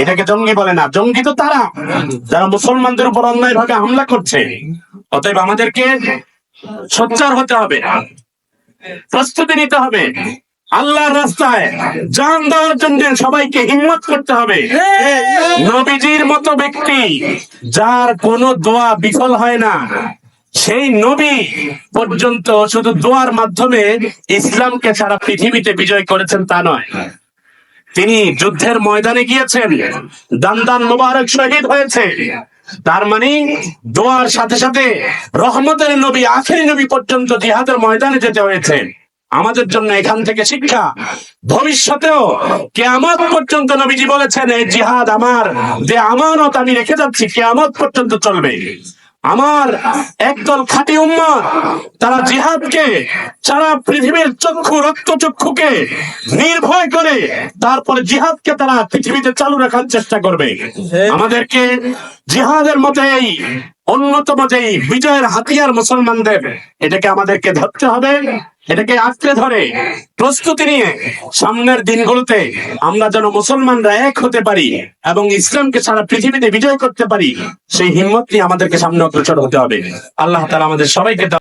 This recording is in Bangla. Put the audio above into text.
এটাকে জঙ্গি বলে না, জঙ্গি তো তারা। যারা মুসলমানদের উপর অন্যায় ভাবে হামলা করছে, অতএব আমাদেরকে সোচ্চার হতে হবে, প্রস্তুতি নিতে হবে, আল্লাহর রাস্তায় দেওয়ার জন্য সবাইকে হিম্মত করতে হবে। নবীজির মতো ব্যক্তি যার কোনো দোয়া বিফল হয় না, সেই নবী পর্যন্ত শুধু দোয়ার মাধ্যমে ইসলামকে সারা পৃথিবীতে বিজয় করেছেন তা নয়। তিনি যুদ্ধের ময়দানে গিয়েছেন। দান দান মোবারক শহীদ হয়েছে। তার মানে দোয়ার সাথে সাথে রহমতের নবী, আখেরি নবী পর্যন্ত জিহাদের ময়দানে যেতে হয়েছে। আমাদের জন্য এখান থেকে শিক্ষা। ভবিষ্যতেও কেয়ামত পর্যন্ত নবীজি বলেছেন, এই জিহাদ আমার, যে আমানত আমি রেখে যাচ্ছি, কেয়ামত পর্যন্ত চলবে। আমার একদল খাঁটি উম্মার তারা জিহাদকে, সারা পৃথিবীর চক্ষু, রক্ত চক্ষুকে নির্ভয় করে তারপরে জিহাদকে তারা পৃথিবীতে চালু রাখার চেষ্টা করবে। আমাদেরকে জিহাদের মতেই অন্যতম যেই বিজয়ের হাতিয়ার মুসলমানদের, এটাকে আমাদেরকে ধরতে হবে। এটাকে আঁকড়ে ধরে। প্রস্তুতি নিয়ে সামনের দিনগুলোতে আমরা যেন মুসলমানরা এক হতে পারি এবং ইসলামকে সারা পৃথিবীতে বিজয় করতে পারি, সেই হিম্মত নিয়ে আমাদেরকে সামনে অগ্রসর হতে হবে। আল্লাহ তালা আমাদের সবাইকে